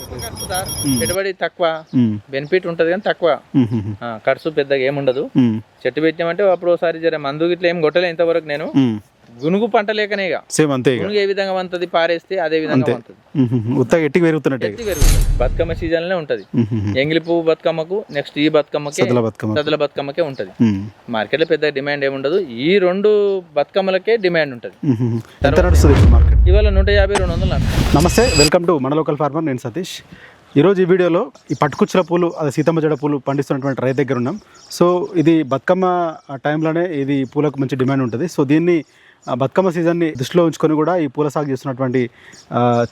Sir. పెట్టుబడి తక్కువ. Benefit ఉంటుంది కానీ తక్కువ. ఖర్చు పెద్దగా ఏముండదు. చెట్టు పెట్టామంటే అప్పుడు ఒకసారి జర మందు గిట్ల ఏం కొట్టలే ఇంతవరకు నేను. గునుగు పంట లేకనే సేమ్ అంతే గునుగు ఏ విధంగా వంతది పారేస్తే అదే విధంగా వంతది ఉత్తగా ఎట్టికి పెరుగుతున్నట్టే పెరుగుతుంది. బతుకమ్మ సీజన్లో ఉంటది ఎంగిలి పువ్వు బతుకమ్మకు నెక్స్ట్ ఈ బతుకమ్మకే సద్దుల బతుకమ్మకే ఉంటది. మార్కెట్లో పెద్ద డిమాండ్ ఏముండదు. ఈ రెండు బతుకమ్మలకే డిమాండ్ ఉంటది. ఇవాళ నూట యాభై రెండు వందలు. నమస్తే వెల్కమ్ టు మన లోకల్ ఫార్మర్. నేను సతీష్. ఈరోజు ఈ వీడియోలో ఈ పట్టుకుచ్చుల పూలు అదే సీతమ్మ జడ పూలు పండిస్తున్నటువంటి రైతు దగ్గర ఉన్నాం. సో ఇది బతుకమ్మ టైంలోనే ఇది పూలకు మంచి డిమాండ్ ఉంటుంది. సో దీన్ని బతుకమ్మ సీజన్ని దృష్టిలో ఉంచుకొని కూడా ఈ పూల సాగు చేస్తున్నటువంటి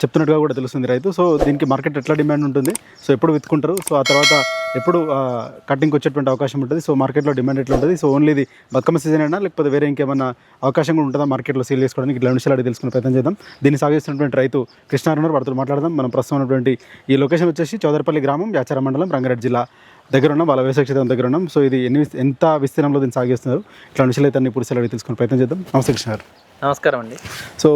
చెప్తున్నట్టుగా కూడా తెలుస్తుంది రైతు. సో దీనికి మార్కెట్ ఎట్లా డిమాండ్ ఉంటుంది? సో ఎప్పుడు విత్తుకుంటారు? సో ఆ తర్వాత ఎప్పుడు కటింగ్కి వచ్చేటువంటి అవకాశం ఉంటుంది. సో మార్కెట్లో డిమాండ్ ఎట్లా ఉంటుంది? సో ఓన్లీ ఇది బతుకమ్మ సీజన్ అయినా లేకపోతే వేరే ఇంకేమైనా అవకాశం కూడా ఉంటుందా మార్కెట్లో సేల్ చేసుకోవడానికి? ఇట్లా విషయాలు అడిగి తెలుసుకునే ప్రయత్నం చేద్దాం. దీన్ని సాగు చేస్తున్నటువంటి రైతు కృష్ణారావు వారితో మాట్లాడదాం. మనం ప్రస్తుతం ఉన్నటువంటి ఈ లొకేషన్ వచ్చేసి చౌదరపల్లి గ్రామం యాచార మండలం రంగారెడ్డి జిల్లా. దగ్గర ఉన్నాం వాళ్ళ వ్యవసాయ క్షేత్రం దగ్గర ఉన్నాం సో ఇది ఎన్ని ఎంత విస్తీర్ణంలో దీన్ని సాగు చేస్తున్నారు? ఇట్లా విషయాలు అయితే ఇప్పుడు అడిగి తెలుసుకునే ప్రయత్నం చేద్దాం. నమస్తే కృష్ణ గారు నమస్కారం అండి. సో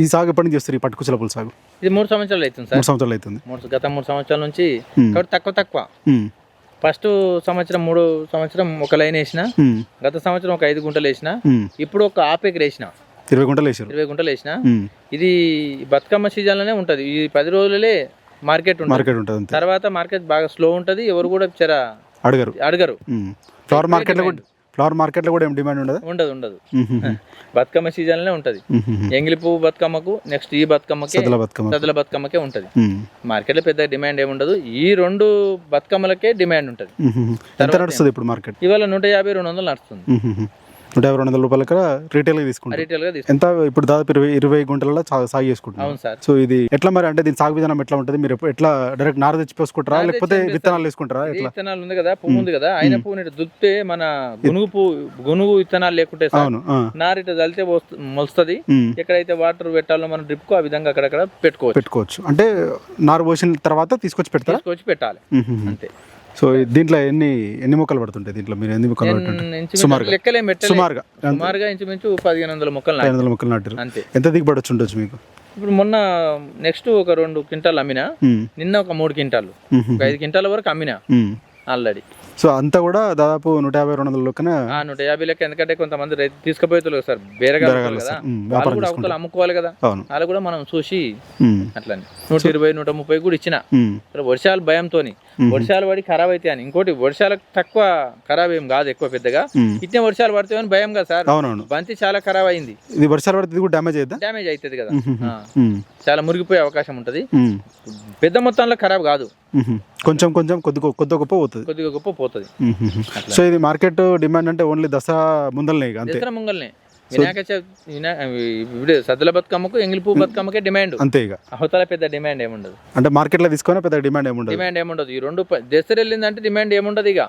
ఈ సాగు ఎప్పటి నుంచి చేస్తారు ఈ పట్టుకుచ్చల పూల సాగు? ఇది మూడు సంవత్సరాలు అవుతుంది సార్. మూడు సంవత్సరాలు అవుతుంది. మూడు గత మూడు సంవత్సరాల నుంచి. కాబట్టి తక్కువ తక్కువ. ఫస్ట్ సంవత్సరం మూడు సంవత్సరం ఒక లైన్ వేసిన గత సంవత్సరం ఒక ఐదు గుంటలు వేసిన. ఇప్పుడు ఒక ఆపు ఎకర వేసిన. ఇరవై గుంటలు వేసారు. ఇరవై గుంటలు వేసిన. ఇది బతుకమ్మ సీజన్లోనే ఉంటది. ఈ పది రోజులే మార్కెట్ మార్కెట్ ఉంటుంది తర్వాత మార్కెట్ బాగా స్లో ఉంటది ఎవరు కూడా చర అడగరు. అడగరు. ఫ్లవర్ మార్కెట్లో కూడా ఫ్లవర్ మార్కెట్లో కూడా ఏం డిమాండ్ ఉండదు? ఉండదు ఉండదు. బతుకమ్మ సీజన్లోనే ఉంటది. ఎంగిలి పువ్వు బతుకమ్మకు నెక్స్ట్ ఈ బతుకమ్మకే సద్దుల బతుకమ్మకే ఉంటది. మార్కెట్లో పెద్ద డిమాండ్ ఏముండదు ఈ రెండు బతుకమ్మలకే డిమాండ్ ఉంటది. ఎంత నడుస్తుంది ఇప్పుడు మార్కెట్? ఇవాళ నూట యాభై రెండు వందలు నడుస్తుంది. నూట యాభై రెండు వందల రూపాయల కన్నా రీటైల్గా తీసుకుంటారు. రీటైల్గా తీసుకుంటాం ఎంత ఇప్పుడు దాదాపు ఇరవై ఇరవై గుంటలలో సా- సాగు చేసుకుంటున్నారు. అవును సార్. సో ఇది ఎట్లా మరి అంటే దీని సాగు విధానం ఎట్లా ఉంటుంది? మీరు ఎప్పు- ఎట్లా డైరెక్ట్ నార తెచ్చి పోసుకుంటారా? నార లేకపోతే తెచ్చి విత్తనాలు వేసుకుంటారా ఇది ఎట్లా? విత్తనాలు ఉంది కదా పువ్వు ఉంది కదా అయిన పువ్వు ఇటు దులిపితే మన గునుగు పువ్వు గునుగు విత్తనాలు లేకుంటే సార్ అవును ఆ, నారు ఇటు చల్లితే మొలుస్తుంది. ఉమ్, ఎక్కడైతే వాటర్ పెట్టాలో మనం డ్రిప్కు ఆ విధంగా అక్కడక్కడ పెట్టుకోవచ్చు. పెట్టుకోవచ్చు. అంటే నారు పోసిన తర్వాత తీసుకొచ్చి పెడతారా? తీసుకొచ్చి పెట్టాలి. అంతే. సో దీంట్లో ఎన్ని ఎన్ని మొక్కలు పడుతుంటాయి దీంట్లో? మీరు ఎన్ని మొక్కలు పడుతుంటాయి సుమారుగా. సుమారుగా. సుమారుగా ఇంచుమించు పదిహేను వందల మొక్కలు నాటాం. వందల మొక్కలు నాటారు. అంతే. ఎంత దిగుబడి వచ్చి ఉండొచ్చు మీకు? ఇప్పుడు మొన్న నెక్స్ట్ ఒక రెండు క్వింటాలు అమ్మినా నిన్న ఒక మూడు క్వింటాలు. ఐదు క్వింటాల వరకు అమ్మినా. ఆల్రెడీ. సో అంతా కూడా దాదాపు నూట యాభై రెండు వందల లెక్కన ఆ నూట యాభై లెక్క. ఎందుకంటే కొంతమంది రైతు తీసుకుపోయేతులు సార్. బేరగా కదా. వాళ్ళు కూడా. అవతల అమ్ముకోవాలి కదా. వాళ్ళు కూడా మనం చూసి అట్లని. నూట ఇరవై నూట ముప్పై కూడా ఇచ్చిన. వర్షాలు భయంతోని. వర్షాలు పడి ఖరాబ్ అయితే అని. ఇంకోటి వర్షాలకు తక్కువ ఖరాబ్ ఏం కాదు ఎక్కువ పెద్దగా. ఇట్నే వర్షాలు పడతాయని భయం కదా సార్. బంతి చాలా ఖరాబ్ అయింది. ఇది వర్షాలు పడితే కూడా డ్యామేజ్ అవుతుందా డ్యామేజ్ అవుతుంది కదా. చాలా మురిగిపోయే అవకాశం ఉంటది. పెద్ద మొత్తంలో ఖరాబ్ కాదు. కొంచెం కొంచెం కొద్ది కొద్ది గొప్ప పోతుంది. కొద్దిగా గొప్ప పోతుంది. సో ఇది మార్కెట్ డిమాండ్ అంటే ఓన్లీ దసరా ముందలనే అంతే? దసరా ముంగల్నే వినాయక ఇప్పుడు సద్దుల బతుకమ్మకు ఎంగిలి పువ్వు బతుకమ్మకే డిమాండ్. అంతే ఇక. అవతల పెద్ద డిమాండ్ ఏముండదు. అంటే మార్కెట్లో తీసుకొని పెద్ద డిమాండ్ ఏముండదు. డిమాండ్ ఏముండదు. ఈ రెండు దసరా వెళ్ళిందంటే డిమాండ్ ఏముండదు ఇక.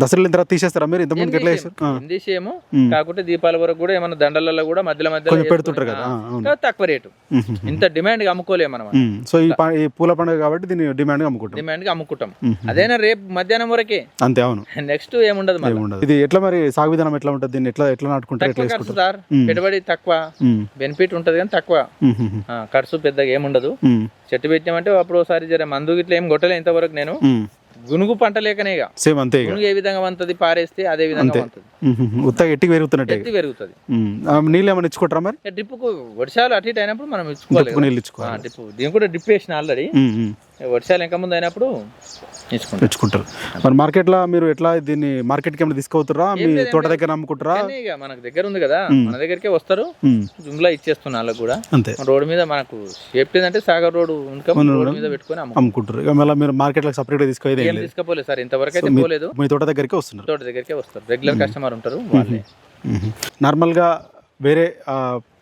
దసరా వెళ్ళిన తర్వాత తీసేస్తారా మీరు? ఇంతకుముందుకు ఎట్లా ఉమ్. కాకుంటే దీపాల వరకు కూడా ఏమన్నా దండలలో కూడా మధ్యలో మధ్యలో పెడుతుంటారు కదా. తక్కువ రేటు. ఇంత డిమాండ్ అమ్ముకోలేము మనం. సో ఈ పూల పండుగ కాబట్టి దీన్ని డిమాండ్ అమ్ముకుంటాం. డిమాండ్ అమ్ముకుంటాం. అదేనా రేపు మధ్యాహ్నం వరకే? అంతే అవును. నెక్స్ట్ ఏముండదు ఇది ఎట్లా మరి సాగు విధానం ఎట్లా ఉంటుంది? దీన్ని ఎట్లా ఎట్లా నాటుకుంటారు? ఎట్లా సార్. పెట్టుబడి తక్కువ బెనిఫిట్ ఉంటది కానీ తక్కువ. ఖర్చు పెద్దగా ఏముండదు చెట్టు పెట్టామంటే అప్పుడు ఒకసారి జర మందు గిట్ల ఏం కొట్టలే ఇంతవరకు నేను. గునుగు పంట లేకనే సేమ్ అంతే గునుగు ఏ విధంగా వంతది పారేస్తే అదే విధంగా. ఉత్తగా ఎట్టికి పెరుగుతున్నట్టే. ఎత్తి పెరుగుతుంది. నీళ్ళు ఏమైనా ఇచ్చుకుంటారా మరి? డ్రిప్కు వర్షాలు అటు ఇటు అయినప్పుడు మనం ఇచ్చుకోవాలి నీళ్ళు ఇచ్చుకోవాలి. డ్రిప్ దీని కూడా డ్రిప్ వేసిన ఆల్రెడీ. వర్షాలు ఇంకా ముందు అయినప్పుడు తెచ్చుకుంటారు మరి మార్కెట్లో మీరు ఎట్లా దీన్ని మార్కెట్కి ఏమైనా తీసుకుపోతారా మీ తోట దగ్గర అమ్ముకుంటారా ఇక మనకు దగ్గర ఉంది కదా మన దగ్గరికే వస్తారు. జుమ్లా ఇచ్చేస్తున్నా వాళ్ళకి కూడా. అంతే. రోడ్డు మీద మనకు సేఫ్టీ అంటే సాగర్ రోడ్ రోడ్డు మీద పెట్టుకొని అమ్ము అమ్ముకుంటారు. ఇక మళ్ళీ మీరు మార్కెట్లోకి సపరేట్గా తీసుకుపోయేది ఏం ఏం లేదు. తీసుకపోలేదు సార్ ఇంతవరకు అయితే పోలేదు. మీ తోట దగ్గరికి వస్తున్నారు. తోట దగ్గరికే వస్తారు. రెగ్యులర్ కస్టమర్ ఉంటారు వాళ్ళే. మ్మ్. నార్మల్గా వేరే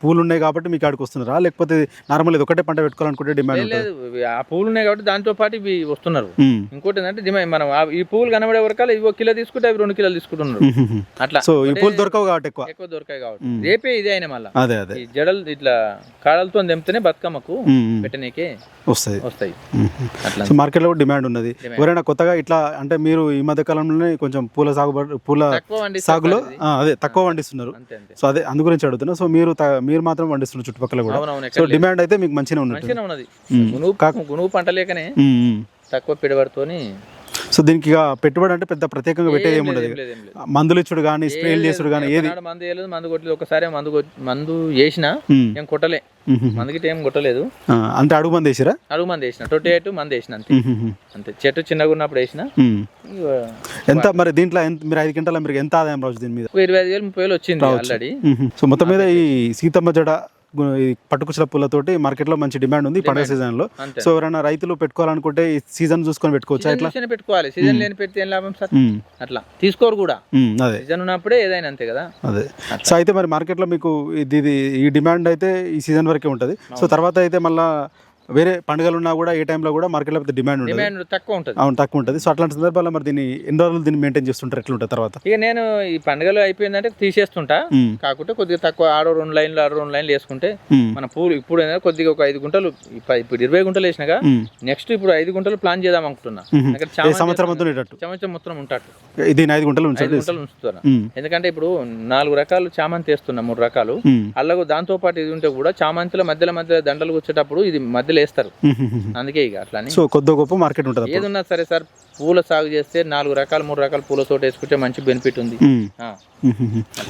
పూలు ఉన్నాయి కాబట్టి మీకు ఆడికి వస్తున్నారా. లేకపోతే నార్మల్ ఇది ఒకటే పంట పెట్టుకోవాలనుకుంటే డిమాండ్ లేదు ఆ పూలు ఉన్నాయి కాబట్టి దాంతో పాటు ఇవి వస్తున్నారు. ఇంకోటి ఏంటంటే డిమాండ్ మనం ఆ- ఈ పూలు కనబడే వరకాల ఇవి ఒక కిలో తీసుకుంటే అవి రెండు కిలోలు తీసుకుంటున్నారు. అట్లా. సో ఈ పూలు దొరకవు కాబట్టి ఎక్కువ. ఎక్కువ దొరకాయి కాబట్టి. రేపే ఇదే అయినా మళ్ళీ. అదే అదే. ఈ జడలు ఇట్లా కాడలతో తెంపితేనే బతుకమ్మకు మ్మ్. పెట్టనీకే వస్తుంది వస్తాయి. మ్మ్. అట్లా. సో మార్కెట్లో కూడా డిమాండ్ ఉన్నది. ఎవరైనా కొత్తగా ఇట్లా అంటే మీరు ఈ మధ్య కాలంలోనే కొంచెం పూల సాగు పూల తక్కువ సాగులో ఆ, అదే తక్కువ పండిస్తున్నారు అంతే. అంతే సో అదే అందు గురించి అడుగుతున్నా. సో మీరు త- మీరు మాత్రం పండిస్తున్నారు చుట్టుపక్కల కూడా సో. డిమాండ్ అయితే మీకు మంచిగా ఉన్నది. గునుగు పంట లేకనే. తక్కువ పెట్టుబడితోని సో దీనికి ఇక పెట్టుబడి అంటే పెద్ద ప్రత్యేకంగా పెట్టేది ఏమి ఉండదు. మందులు ఇచ్చుడు కానీ స్ప్రేలు చేసుడు కానీ ఏది? మందు వేయలేదు మందు కొట్టలేదు. ఒకసారి మందు మందు వేసినా. ఏం కొట్టలే. మందుకి ఏం కొట్టలేదు. అంటే అడుగు మంది వేసిరా? అడుగు మంది వేసిన. ట్వంటీ ఎయిట్ మంది వేసిన అంతే. అంతే. చెట్టు చిన్నగా ఉన్నప్పుడు వేసిన. ఎంత మరి దీంట్లో ఎంత మీరు ఐదు గంటల మీరు ఎంత ఆదాయం రావచ్చు దీని మీద? ఇరవై ఐదు వేలు ముప్పై వేలు వచ్చింది ఆల్రెడీ. సో మొత్తం మీద ఈ సీతమ్మ జడ పట్టుకుచ్చుల పూలతోటి మార్కెట్లో మంచి డిమాండ్ ఉంది పండుగ సీజన్లో సో ఎవరైనా రైతులు పెట్టుకోవాలనుకుంటే ఈ సీజన్ చూసుకొని పెట్టుకోవచ్చా సీజన్ పెట్టుకోవాలి. సీజన్ లేని పెడితే ఏం లాభం సార్? మ్మ్. అట్లా. తీసుకోరు కూడా. మ్మ్. అదే. సీజన్ ఉన్నప్పుడే ఏదైనా అంతే కదా. అదే. సో అయితే మరి మార్కెట్లో మీకు ఇది ఈ డిమాండ్ అయితే ఈ సీజన్ వరకే ఉంటుంది. సో తర్వాత అయితే మళ్ళీ వేరే పండుగలు ఉన్నా కూడా ఏ టైంలో కూడా మార్కెట్లో పెద్ద డిమాండ్ డిమాండ్ తక్కువ ఉంటుంది. అవును తక్కువ ఉంటుంది. సో అట్లాంటి సందర్భాల్లో మరి దీన్ని ఎన్ని రోజులు దీన్ని మెయింటైన్ చేస్తుంటారు ఎట్లా ఉంటుంది తర్వాత? ఇక నేను ఈ పండుగలు అయిపోయిందంటే తీసేస్తుంటా. కాకుంటే కొద్దిగా తక్కువ ఆడో రెండు లైన్లు ఆడో రెండు లైన్లు వేసుకుంటే. మన పూలు ఇప్పుడు కొద్దిగా ఒక ఐదు గుంటలు ఇప్ప- ఇప్పుడు ఇరవై గుంటలు వేసినాగా. నెక్స్ట్ ఇప్పుడు ఐదు గుంటలు ప్లాన్ చేద్దాం అనుకుంటున్నా. సంవత్సరం ఉండేటట్టు? సంవత్సరం మొత్తం ఉంటాడు దీని ఐదు గుంటలు గుంటలు. ఎందుకంటే ఇప్పుడు నాలుగు రకాలు చామంతి వేస్తున్నా మూడు రకాలు. అలాగూ దాంతో పాటు ఇది ఉంటే కూడా చామంతిలో మధ్యలో మధ్య దండలు వచ్చేటప్పుడు ఇది మధ్యలో వేస్తారు. అందుకే ఇక అట్లా అని సో కొద్ది గొప్ప మార్కెట్ ఉంటుంది ఏది ఉన్నా సరే సార్ పూల సాగు చేస్తే నాలుగు రకాలు మూడు రకాల పూల తోట వేసుకుంటే మంచి బెనిఫిట్ ఉంది.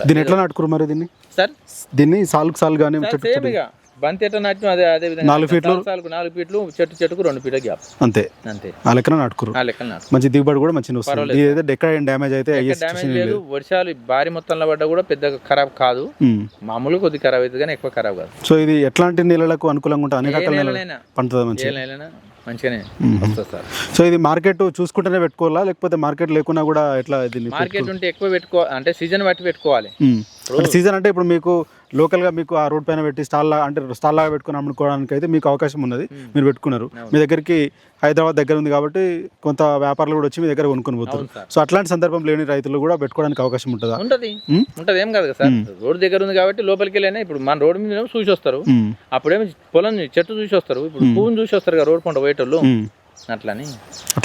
దీన్ని ఎట్లా నాటుకురు మరి దీన్ని? సార్? దీన్ని సాల్కు సాల్ కానీ బంతి ఎట్లా నాటిన అదే అదే విధంగా నాలుగు ఫీట్లు? సాలుకు నాలుగు ఫీట్లు చెట్టు చెట్టుకు రెండు ఫీట్ల గ్యాప్. అంతే. అంతే. ఆ లెక్కన నాటుకురు ఆ లెక్కలు నాటు మంచి దిగుబడి కూడా మంచిగా వస్తుంది. ఇది అయితే ఎక్కడ డ్యామేజ్ అయితే అయ్యే డ్యామేజ్ లేదు. వర్షాలు భారీ మొత్తంలో పడ్డా కూడా పెద్దగా ఖరాబ్ కాదు. మ్మ్. మామూలుగా కొద్ది ఖరాబ్ అవుతుంది కానీ ఎక్కువ ఖరాబ్ కాదు. సో ఇది ఎట్లాంటి నేలలకు అనుకూలంగా ఉంటుంది అన్ని ఏ రకాల నేలలు నెలలైనా. పండుతుంది ఏ నెలైనా మంచిగానే. వస్తుంది సార్. సో ఇది మార్కెట్ చూసుకుంటేనే పెట్టుకోవాలా? లేకపోతే మార్కెట్ లేకున్నా కూడా ఎట్లా దీన్ని మార్కెట్ ఉంటే ఎక్కువ పెట్టుకో అంటే సీజన్ బట్టి పెట్టుకోవాలి. సీజన్ అంటే ఇప్పుడు మీకు లోకల్గా మీకు ఆ రోడ్ పైన పెట్టి స్టాల్ అంటే స్టాల్ లాగా పెట్టుకుని అమ్ముకోవడానికి అయితే మీకు అవకాశం ఉన్నది. మీరు పెట్టుకున్నారు. మీ దగ్గరికి హైదరాబాద్ దగ్గర ఉంది కాబట్టి కొంత వ్యాపారులు కూడా వచ్చి మీ దగ్గర కొనుక్కొని పోతారు. సో అట్లాంటి సందర్భం లేని రైతులు కూడా పెట్టుకోవడానికి అవకాశం ఉంటుందా? ఉంటది. మ్మ్? ఉంటది ఏం కాదు కదా సార్. రోడ్ దగ్గర ఉంది కాబట్టి లోపలికి వెళ్ళినా ఇప్పుడు మన రోడ్ మీద చూసి వస్తారు. అప్పుడేమో పొలం చెట్టు చూసి వస్తారు. ఇప్పుడు పువ్వుని చూసి వస్తారు కదా రోడ్ పంట పోయేటోళ్ళు. అట్లని.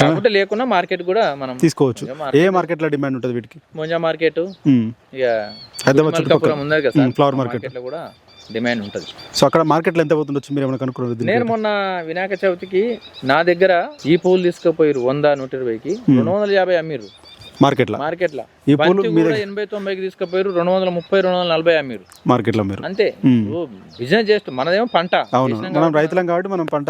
కాకపోతే లేకున్నా మార్కెట్ కూడా మనం తీసుకోవచ్చు. ఏ మార్కెట్లో డిమాండ్ ఉంటుంది వీటికి? మొంజా మార్కెట్. ఇక హైదరాబాద్ ఉన్నది కదా ఫ్లవర్ మార్కెట్ మార్కెట్. లో కూడా డిమాండ్ ఉంటది. సో అక్కడ మార్కెట్లో ఎంత పోతుండొచ్చు మీరు ఏమైనా కనుక్కున్నారు నేను మొన్న వినాయక చవితికి నా దగ్గర ఈ పూలు తీసుకుపోయారు వంద నూట ఇరవైకి. రెండు వందల యాభై అమ్మిర్రు. మార్కెట్లో? మార్కెట్లో ఈ పూలు కూడా ఎనభై తొంభైకి తీసుకుపోయారు రెండు వందల ముప్పై రెండు వందల నలభై అమ్మిర్రు. మార్కెట్లో మీరు. అంతే. బిజినెస్ చేస్తూ మనదేమో పంట. అవును. మనం రైతులం కాబట్టి మనం పంట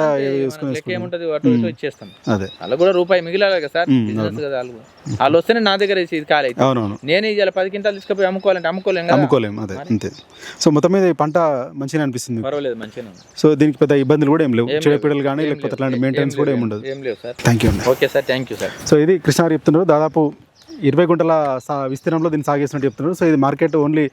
ఏముంటది? అటు ఇటు ఇచ్చేస్తాం అదే. అలా కూడా రూపాయి మిగిలాలి కదా సార్? బిజినెస్ కదా వాళ్ళు వాళ్ళు వస్తేనే నా దగ్గర ఇది అవుతుంది. అవునవును. నేను ఇవాళ పది క్వింటాలు తీసుకుపోయి అమ్ముకోవాలంటే అమ్ముకోలేం కదా. అమ్ముకోలేము అదే అంతే. సో మొత్తం మీద ఈ పంట మంచిగా అనిపిస్తుంది. పర్వాలేదు మంచిగా. సో దీనికి పెద్ద ఇబ్బందులు కూడా ఏం లేవు. చెడపీడలు కానీ లేకపోతే. అట్లాంటి మెయింటెనెన్స్ కూడా ఏమి ఉండదు. ఏం లేవు sir. Thank you okay sir thank you sir. So ఇది కృష్ణ చెప్తున్నారు దాదాపు ఇరవై గుంటల సా విస్తీర్ణంలో దీన్ని సాగిస్తున్నట్టు చెప్తున్నారు. సో ఇది మార్కెట్ ఓన్లీ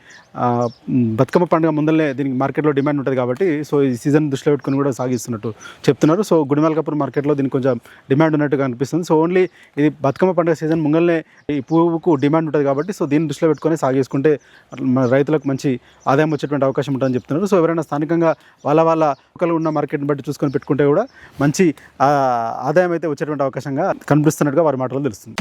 బతుకమ్మ పండుగ ముందరనే దీనికి మార్కెట్లో డిమాండ్ ఉంటుంది కాబట్టి సో ఈ సీజన్ దృష్టిలో పెట్టుకుని కూడా సాగిస్తున్నట్టు చెప్తున్నారు. సో గుడిమల్కాపూర్ మార్కెట్లో దీనికి కొంచెం డిమాండ్ ఉన్నట్టుగా అనిపిస్తుంది. సో ఓన్లీ ఇది బతుకమ్మ పండుగ సీజన్ ముంగల్నే ఈ పువ్వుకు డిమాండ్ ఉంటుంది కాబట్టి సో దీన్ని దృష్టిలో పెట్టుకొని సాగేసుకుంటే రైతులకు మంచి ఆదాయం వచ్చేటువంటి అవకాశం ఉంటుందని చెప్తున్నారు. సో ఎవరైనా స్థానికంగా వాళ్ళ వాళ్ళ లోకల్ ఉన్న మార్కెట్ని బట్టి చూసుకొని పెట్టుకుంటే కూడా మంచి ఆదాయం అయితే వచ్చేటువంటి అవకాశంగా కనిపిస్తున్నట్టుగా వారి మాటలు తెలుస్తుంది.